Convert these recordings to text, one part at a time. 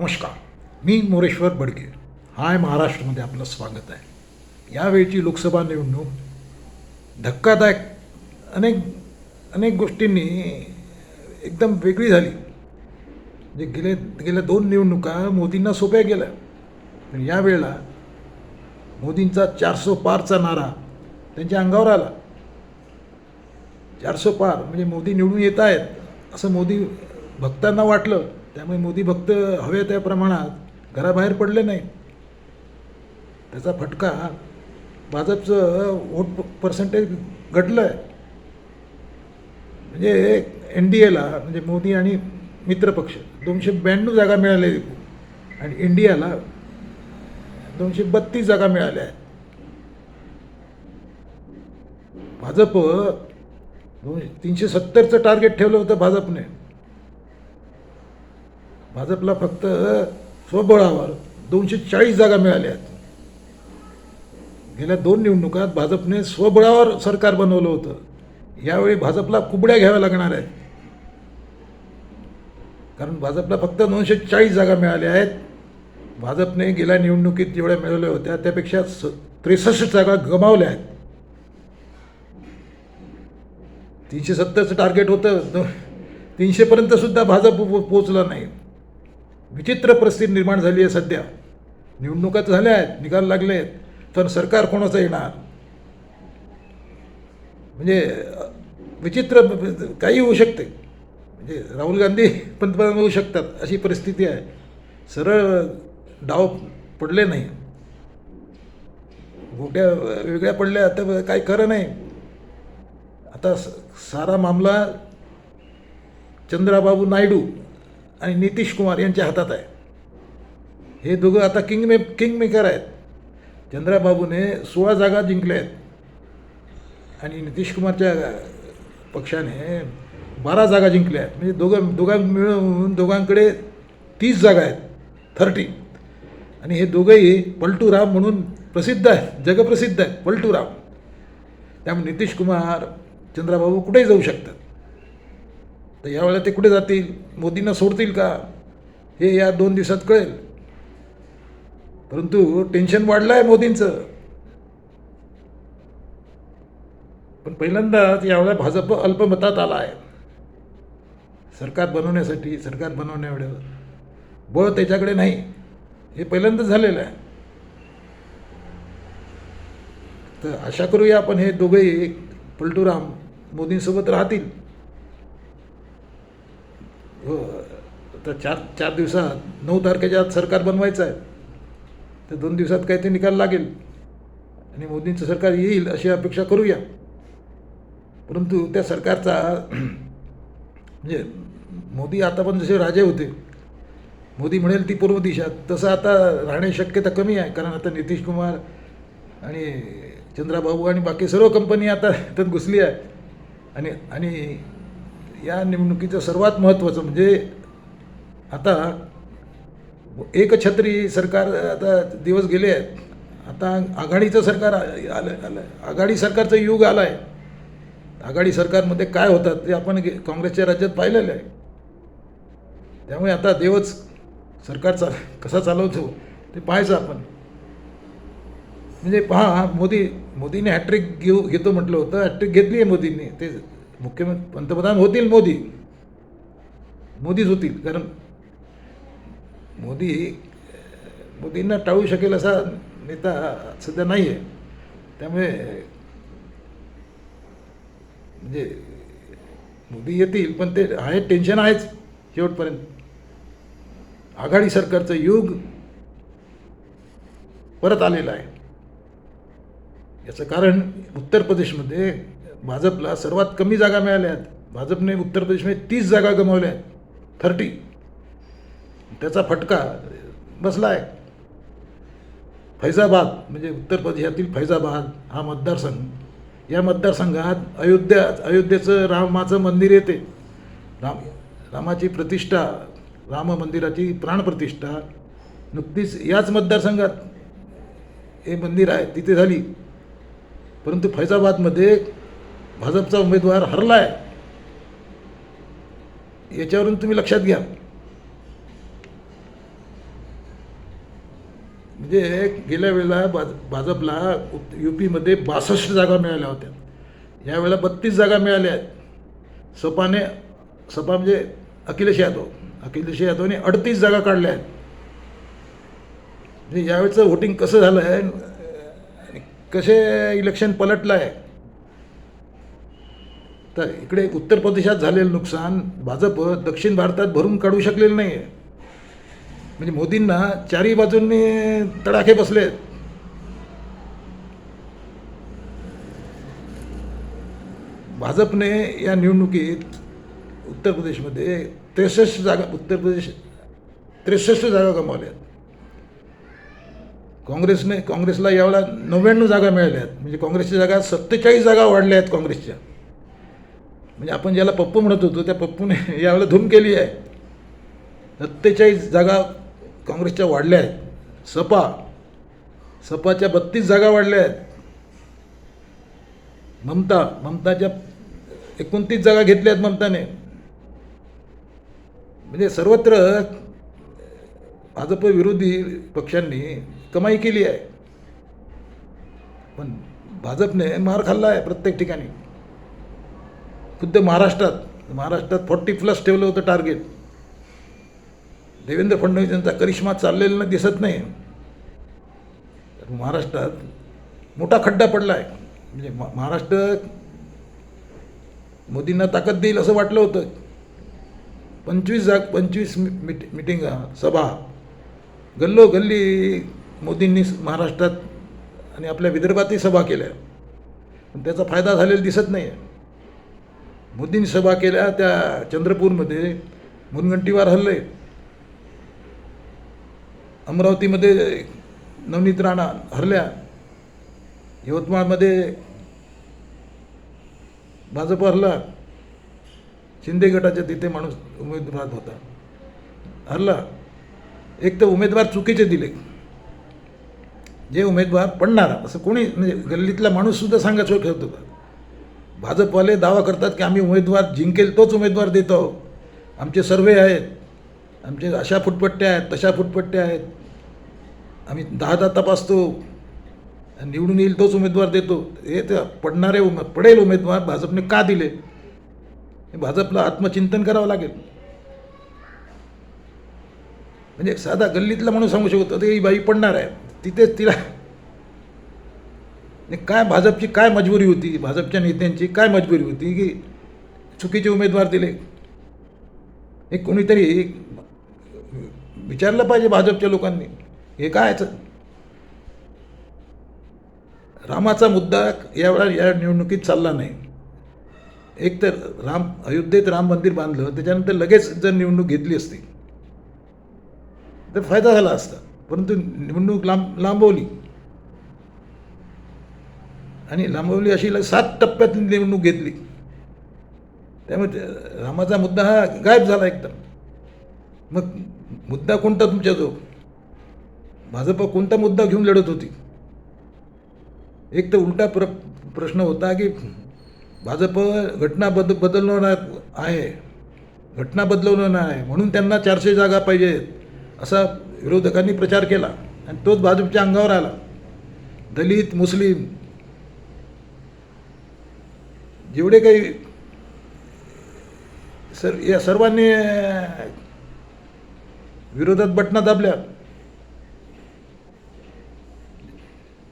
नमस्कार मी मोरेश्वर बडगे. हाय महाराष्ट्रामध्ये आपलं स्वागत आहे. यावेळची लोकसभा निवडणूक धक्कादायक अनेक अनेक गोष्टींनी एकदम वेगळी झाली. म्हणजे गेले गेल्या दोन निवडणुका मोदींना सोप्या गेल्या. पण यावेळेला मोदींचा चारसो पारचा नारा त्यांच्या अंगावर आला. चारसो पार म्हणजे मोदी निवडून येत आहेत असं मोदी भक्तांना वाटलं. त्यामुळे मोदी भक्त हवे त्या प्रमाणात घराबाहेर पडले नाही. त्याचा फटका भाजपचं वोट पर्सेंटेज घटलं आहे म्हणजे एन डी एला म्हणजे मोदी आणि मित्रपक्ष दोनशे ब्याण्णव जागा मिळाल्या आणि इंडियाला दोनशे बत्तीस जागा मिळाल्या आहेत. भाजप दोनशे तीनशे सत्तरचं टार्गेट ठेवलं होतं भाजपने. भाजपला फक्त स्वबळावर दोनशे चाळीस जागा मिळाल्या आहेत. गेल्या दोन निवडणुकात भाजपने स्वबळावर सरकार बनवलं होतं. यावेळी भाजपला कुबड्या घ्याव्या लागणार आहेत. कारण भाजपला फक्त दोनशे चाळीस जागा मिळाल्या आहेत. भाजपने गेल्या निवडणुकीत जेवढ्या मिळवल्या होत्या त्यापेक्षा स त्रेसष्ट जागा गमावल्या आहेत. तीनशे सत्तरचं टार्गेट होतं. तीनशेपर्यंत सुद्धा भाजप पोचला नाही. विचित्र परिस्थिती निर्माण झाली आहे सध्या. निवडणुका तर झाल्या आहेत निकाल लागले आहेत तर सरकार कोणाचं येणार? म्हणजे विचित्र काही होऊ शकते. म्हणजे राहुल गांधी पंतप्रधान होऊ शकतात अशी परिस्थिती आहे. सरळ डाव पडले नाही. गोट्या वेगळ्या पडल्या तर काही खरं नाही. आता स- सारा मामला चंद्राबाबू नायडू आणि नितीश कुमार यांच्या हातात आहे. हे दोघं आता किंग मे किंग मेकर आहेत. चंद्राबाबूने सोळा जागा जिंकल्या आहेत. आणि नितीश कुमारच्या पक्षाने बारा जागा जिंकल्या आहेत. म्हणजे दोघं दोघां मिळून दोघांकडे तीस जागा आहेत. थर्टी. आणि हे दोघंही पलटूराम म्हणून प्रसिद्ध आहेत. जगप्रसिद्ध आहेत पलटूराम. त्यामुळे नितीश कुमार चंद्राबाबू कुठेही जाऊ शकतात. तर यावेळेला ते कुठे जातील? मोदींना सोडतील का? हे या दोन दिवसात कळेल. परंतु टेन्शन वाढलं आहे मोदींचं. पण पहिल्यांदाच यावेळेला भाजप अल्पमतात आला आहे सरकार बनवण्यासाठी सरकार बनवण्यावेळेला बळ त्याच्याकडे नाही. हे पहिल्यांदाच झालेलं आहे. तर आशा करूया आपण हे दोघेही पलटूराम मोदींसोबत राहतील. हो तर चार चार दिवसात नऊ तारखेच्या आत सरकार बनवायचं आहे. तर दोन दिवसात काही ते निकाल लागेल. आणि मोदींचं सरकार येईल अशी अपेक्षा करूया. परंतु त्या सरकारचा म्हणजे मोदी आता पण जसे राजे होते. मोदी म्हणेल ती पूर्व दिशा. तसं आता राहण्याची शक्यता कमी आहे. कारण आता नितीश कुमार आणि चंद्राबाबू आणि बाकी सर्व कंपनी आता त्यात घुसली आहे. आणि आणि या निवडणुकीचं सर्वात महत्त्वाचं म्हणजे आता एकछत्री सरकार आता दिवस गेले आहेत. आता आघाडीचं सरकार आलं आलं आघाडी सरकारचं युग आलं आहे. आघाडी सरकारमध्ये काय होतात ते आपण काँग्रेसच्या राज्यात पाहिलेलं आहे. त्यामुळे आता देवच सरकार चा कसा चालवतो ते पाहायचं आपण. म्हणजे पहा मोदी मोदीने हॅट्रिक घेऊ घेतो म्हटलं होतं. हॅट्रिक घेतली आहे मोदींनी. ते मुख्यमंत्री पंतप्रधान होतील मोदी. मोदीच होतील कारण मोदी मोदींना टाळू शकेल असा नेता सध्या नाही आहे त्यामुळे म्हणजे मोदी येतील पण ते आहे टेन्शन आहेच शेवटपर्यंत. आघाडी सरकारचं युग परत आलेलं आहे. याचं कारण उत्तर प्रदेशमध्ये भाजपला सर्वात कमी जागा मिळाल्या आहेत भाजपने उत्तर प्रदेशमध्ये तीस जागा गमावल्या आहेत थर्टी. त्याचा फटका बसला आहे फैजाबाद म्हणजे उत्तर प्रदेशातील फैजाबाद हा मतदारसंघ. या मतदारसंघात अयोध्या अयोध्येचं रामाचं मंदिर येते. राम रामाची प्रतिष्ठा राम मंदिराची प्राणप्रतिष्ठा नुकतीच याच मतदारसंघात हे मंदिर आहे तिथे झाली. परंतु फैजाबादमध्ये भाजपचा उमेदवार हरला आहे याच्यावरून तुम्ही लक्षात घ्या. म्हणजे गेल्या वेळेला भाज भाजपला यू पीमध्ये बासष्ट जागा मिळाल्या होत्या. यावेळेला बत्तीस जागा मिळाल्या आहेत. सपाने सपा म्हणजे अखिलेश यादव अखिलेश यादवने अडतीस जागा काढल्या आहेत. म्हणजे यावेळचं व्होटिंग कसं झालं आहे कसे इलेक्शन पलटलं आहे तर इकडे उत्तर प्रदेशात झालेलं नुकसान भाजप दक्षिण भारतात भरून काढू शकलेलं नाही आहे म्हणजे मोदींना चारही बाजूंनी तडाखे बसले आहेत भाजपने या निवडणुकीत उत्तर प्रदेशमध्ये त्रेसष्ट जागा उत्तर प्रदेश त्रेसष्ट जागा गमावल्या आहेत काँग्रेसने काँग्रेसला यावेळेला नव्याण्णव जागा मिळाल्या आहेत म्हणजे काँग्रेसच्या जागा सत्तेचाळीस जागा वाढल्या आहेत काँग्रेसच्या. म्हणजे आपण ज्याला पप्पू म्हणत होतो त्या पप्पूने यावेळेला धूम केली आहे. सत्तेचाळीस जागा काँग्रेसच्या वाढल्या आहेत. सपा सपाच्या बत्तीस जागा वाढल्या आहेत. ममता ममताच्या एकोणतीस जागा घेतल्या आहेत ममताने. म्हणजे सर्वत्र भाजप विरोधी पक्षांनी कमाई केली आहे. पण भाजपने मार खाल्ला आहे प्रत्येक ठिकाणी. खुद्द महाराष्ट्रात महाराष्ट्रात फोर्टी प्लस ठेवलं होतं टार्गेट देवेंद्र फडणवीस यांचा करिश्मा चाललेला दिसत नाही. तर महाराष्ट्रात मोठा खड्डा पडला आहे म्हणजे महाराष्ट्र मोदींना ताकद देईल असं वाटलं होतं. पंचवीस जाग पंचवीस मि- मिट मिटिंग सभा. गल्लो गल्ली मोदींनी महाराष्ट्रात आणि आपल्या विदर्भातही सभा केल्या. पण त्याचा फायदा झालेला दिसत नाही आहे मोदींनी सभा केल्या त्या चंद्रपूरमध्ये मुनगंटीवार हल्ले. अमरावतीमध्ये नवनीत राणा हरल्या. यवतमाळमध्ये भाजप हरला. शिंदे गटाच्या तिथे माणूस उमेदवार होता. हरला. एक तर उमेदवार चुकीचे दिले. जे उमेदवार पडणार असं कोणी म्हणजे गल्लीतला माणूससुद्धा सांगा शोक होता का? भाजपवाले दावा करतात की आम्ही उमेदवार जिंकेल तोच उमेदवार देतो. आमचे सर्वे आहेत. आमचे अशा फुटपट्ट्या आहेत तशा फुटपट्ट्या आहेत. आम्ही दहा दहा तपासतो. आणि निवडून येईल तोच उमेदवार देतो. हे तर पडणारे उमे पडेल उमेदवार. भाजपने का दिले? हे भाजपला आत्मचिंतन करावं लागेल. म्हणजे साधा गल्लीतला माणूस सांगू शकतो ते ही बाई पडणार आहे. तिथेच तिला आणि काय भाजपची काय मजबुरी होती? भाजपच्या नेत्यांची काय मजबुरी होती? की चुकीचे उमेदवार दिले. हे कोणीतरी विचारलं पाहिजे भाजपच्या लोकांनी. हे काय रामाचा मुद्दा यावेळा या निवडणुकीत चालला नाही. एक तर राम अयोध्येत राम मंदिर बांधलं त्याच्यानंतर लगेच जर निवडणूक घेतली असती तर फायदा झाला असता. परंतु निवडणूक लांब लांबवली. आणि लांबवली अशी सात टप्प्यात निवडणूक घेतली. त्यामुळे रामाचा मुद्दा हा गायब झाला एकदम. मग मुद्दा कोणता तुमच्या जो? भाजप कोणता मुद्दा घेऊन लढत होती? एक तर उलटा प्र प्रश्न होता की भाजप घटना बद बदलवणार आहे. घटना बदलवणार आहे म्हणून त्यांना चारशे जागा पाहिजेत असा विरोधकांनी प्रचार केला. आणि तोच भाजपच्या अंगावर आला. दलित मुस्लिम जेवढे काही सर या सर्वांनी विरोधात बटना दाबल्या.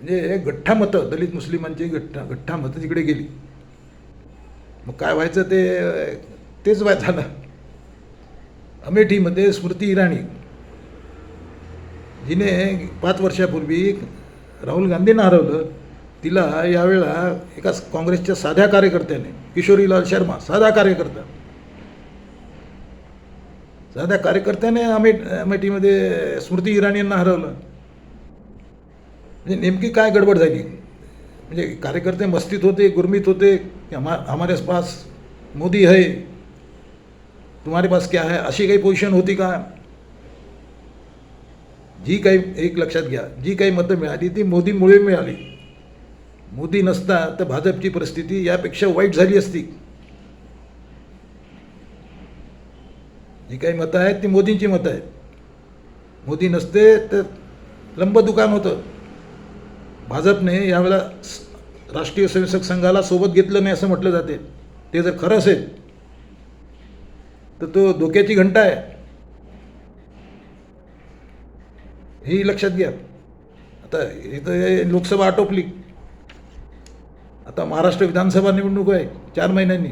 म्हणजे गठ्ठा मतं दलित मुस्लिमांची गठ्ठा गठ्ठा मतं तिकडे गेली. मग काय व्हायचं ते तेच व्हाय झालं. अमेठीमध्ये स्मृती इराणी. जिने पाच वर्षापूर्वी राहुल गांधींना हरवलं. तिला यावेळेला एका काँग्रेसच्या साध्या कार्यकर्त्याने किशोरीलाल शर्मा साधा कार्यकर्ता. साध्या कार्यकर्त्याने अमेट अमेठीमध्ये स्मृती इराणी यांना हरवलं. म्हणजे नेमकी काय गडबड झाली? म्हणजे कार्यकर्ते मस्तीत होते गुरमीत होते की हमा हमारे पास मोदी है तुम्हारे पास क्या है अशी काही पोझिशन होती का? जी काही एक लक्षात घ्या जी काही मतं मिळाली ती मोदीमुळे मिळाली. मोदी नसता तर भाजपची परिस्थिती यापेक्षा वाईट झाली असती. जी काही मतं आहेत ती मोदींची मतं आहेत. मोदी नसते तर लंब दुकान होतं. भाजपने यावेळेला राष्ट्रीय स्वयंसेवक संघाला सोबत घेतलं नाही असं म्हटलं जाते. ते जर खरं असेल तर तो धोक्याची घंटा आहे. ही लक्षात घ्या. आता इथं हे लोकसभा आटोपली. आता महाराष्ट्र विधानसभा निवडणूक आहे चार महिन्यांनी.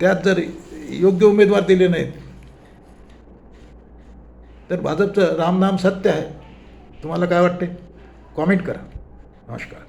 त्यात जर योग्य उमेदवार दिले नाहीत तर भाजपचं रामनाम सत्य आहे. तुम्हाला काय वाटते? कॉमेंट करा. नमस्कार.